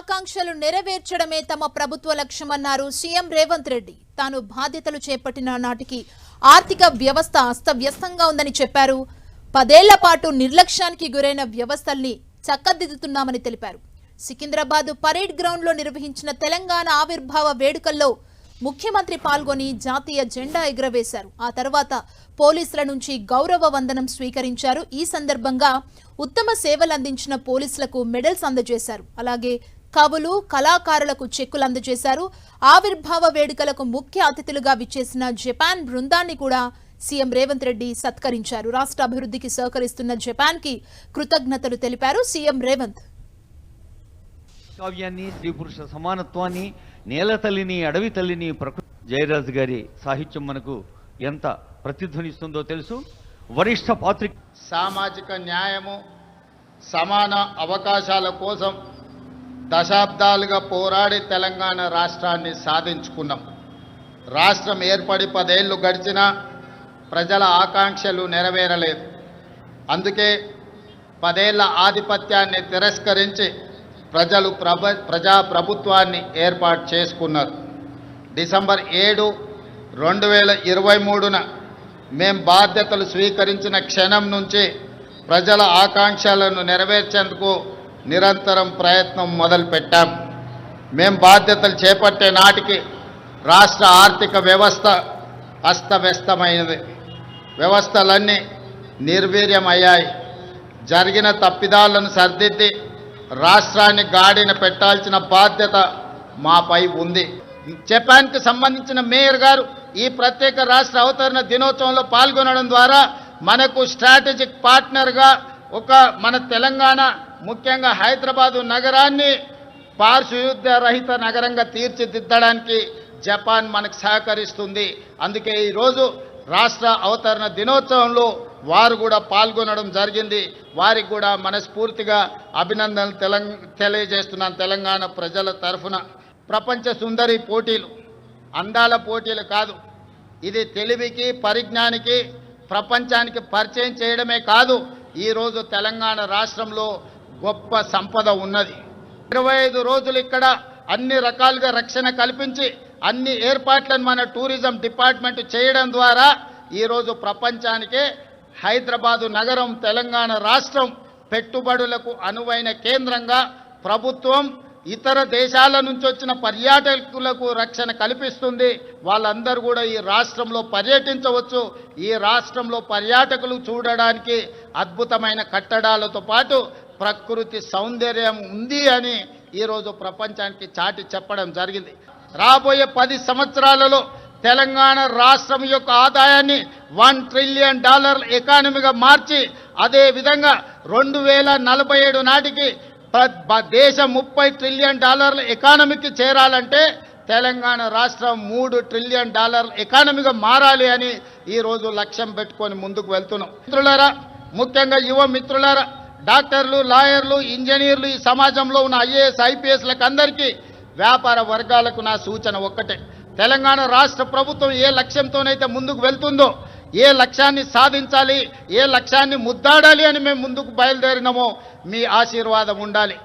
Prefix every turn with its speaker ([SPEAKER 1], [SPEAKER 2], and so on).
[SPEAKER 1] ఆకాంక్షలు నెరవేర్చడమే తమ ప్రభుత్వ లక్ష్యమన్నారు సీఎం రేవంత్ రెడ్డి. తాను బాధ్యతలు చేపట్టిన నాటికి ఆర్థిక వ్యవస్థ అస్తవ్యస్తంగా ఉందని చెప్పారు. పదేళ్ళ పాటు నిర్లక్ష్యానికి గురైన వ్యవస్థల్ని చక్కదిద్దుతున్నామని తెలిపారు. సికింద్రాబాద్ పరేడ్ గ్రౌండ్లో నిర్వహించిన తెలంగాణ ఆవిర్భావ వేడుకల్లో ముఖ్యమంత్రి పాల్గొని జాతీయ జెండా ఎగురవేశారు. ఆ తర్వాత పోలీసుల నుంచి గౌరవ వందనం స్వీకరించారు. ఈ సందర్భంగా ఉత్తమ సేవలు అందించిన పోలీసులకు మెడల్స్ అందజేశారు. అలాగే కవులు కళాకారులకు చెక్కులు అందజేశారు. ఆవిర్భావ వేడుకలకు ముఖ్య అతిథులుగా విచ్చేసిన జపాన్ బృందాన్ని కూడా సీఎం రేవంత్ రెడ్డి సత్కరించారు. రాష్ట్ర అభివృద్ధికి సహకరిస్తున్న జపాన్కి కృతజ్ఞతలు తెలిపారు సీఎం రేవంత్.
[SPEAKER 2] కావ్యాన్ని స్త్రీ పురుష సమానత్వాన్ని నేల తల్లిని అడవి తల్లిని ప్రకృతి జయరాజు గారి సాహిత్యం మనకు ఎంత ప్రతిధ్వనిస్తుందో తెలుసు. వరిష్ఠ పాత్రిక
[SPEAKER 3] సామాజిక న్యాయము సమాన అవకాశాల కోసం దశాబ్దాలుగా పోరాడి తెలంగాణ రాష్ట్రాన్ని సాధించుకున్నాం. రాష్ట్రం ఏర్పడి పదేళ్ళు గడిచినా ప్రజల ఆకాంక్షలు నెరవేరలేదు. అందుకే పదేళ్ళ ఆధిపత్యాన్ని తిరస్కరించి ప్రజలు ప్రభ ప్రజా ప్రభుత్వాన్ని ఏర్పాటు చేసుకున్నారు. డిసెంబర్ ఏడు రెండు వేల ఇరవై మూడున మేం బాధ్యతలు స్వీకరించిన క్షణం నుంచి ప్రజల ఆకాంక్షలను నెరవేర్చేందుకు నిరంతరం ప్రయత్నం మొదలుపెట్టాం. మేం బాధ్యతలు చేపట్టే నాటికి రాష్ట్ర ఆర్థిక వ్యవస్థ అస్తవ్యస్తమైనది. వ్యవస్థలన్నీ నిర్వీర్యమయ్యాయి. జరిగిన తప్పిదాలను సర్దిద్ది రాష్ట్రాన్ని గాడిన పెట్టాల్సిన బాధ్యత మాపై ఉంది. జపాన్కి సంబంధించిన మేయర్ గారు ఈ ప్రత్యేక రాష్ట్ర అవతరణ దినోత్సవంలో పాల్గొనడం ద్వారా మనకు స్ట్రాటజిక్ పార్ట్నర్గా ఒక మన తెలంగాణ ముఖ్యంగా హైదరాబాదు నగరాన్ని పార్శ్వయుద్ధ రహిత నగరంగా తీర్చిదిద్దడానికి జపాన్ మనకు సహకరిస్తుంది. అందుకే ఈరోజు రాష్ట్ర అవతరణ దినోత్సవంలో వారు కూడా పాల్గొనడం జరిగింది. వారికి కూడా మనస్ఫూర్తిగా అభినందనలు తెలం తెలియజేస్తున్నాను తెలంగాణ ప్రజల తరఫున. ప్రపంచ సుందరి పోటీలు అందాల పోటీలు కాదు. ఇది తెలివికి పరిజ్ఞానికి ప్రపంచానికి పరిచయం చేయడమే కాదు. ఈరోజు తెలంగాణ రాష్ట్రంలో గొప్ప సంపద ఉన్నది. ఇరవై ఐదు రోజులు ఇక్కడ అన్ని రకాలుగా రక్షణ కల్పించి అన్ని ఏర్పాట్లను మన టూరిజం డిపార్ట్మెంట్ చేయడం ద్వారా ఈరోజు ప్రపంచానికే హైదరాబాదు నగరం తెలంగాణ రాష్ట్రం పెట్టుబడులకు అనువైన కేంద్రంగా ప్రభుత్వం ఇతర దేశాల నుంచి వచ్చిన పర్యాటకులకు రక్షణ కల్పిస్తుంది. వాళ్ళందరూ కూడా ఈ రాష్ట్రంలో పర్యటించవచ్చు. ఈ రాష్ట్రంలో పర్యాటకులు చూడడానికి అద్భుతమైన కట్టడాలతో పాటు ప్రకృతి సౌందర్యం ఉంది అని ఈరోజు ప్రపంచానికి చాటి చెప్పడం జరిగింది. రాబోయే పది సంవత్సరాలలో తెలంగాణ రాష్ట్రం యొక్క ఆదాయాన్ని వన్ ట్రిలియన్ డాలర్ ఎకానమీగా మార్చి అదే విధంగా రెండు వేల నలభై ఏడు నాటికి దేశం ముప్పై ట్రిలియన్ డాలర్ల ఎకానమీకి చేరాలంటే తెలంగాణ రాష్ట్రం మూడు ట్రిలియన్ డాలర్ ఎకానమీగా మారాలి అని ఈరోజు లక్ష్యం పెట్టుకొని ముందుకు వెళ్తున్నాం. మిత్రులారా ముఖ్యంగా యువ మిత్రులారా డాక్టర్లు లాయర్లు ఇంజనీర్లు ఈ సమాజంలో ఉన్న ఐఏఎస్ ఐపీఎస్లకు అందరికీ వ్యాపార వర్గాలకు నా సూచన ఒక్కటే. తెలంగాణ రాష్ట్ర ప్రభుత్వం ఏ లక్ష్యంతోనైతే ముందుకు వెళ్తుందో ఏ లక్ష్యాన్ని సాధించాలి ఏ లక్ష్యాన్ని ముద్దాడాలి అని మేము ముందుకు బయలుదేరినామో మీ ఆశీర్వాదం ఉండాలి.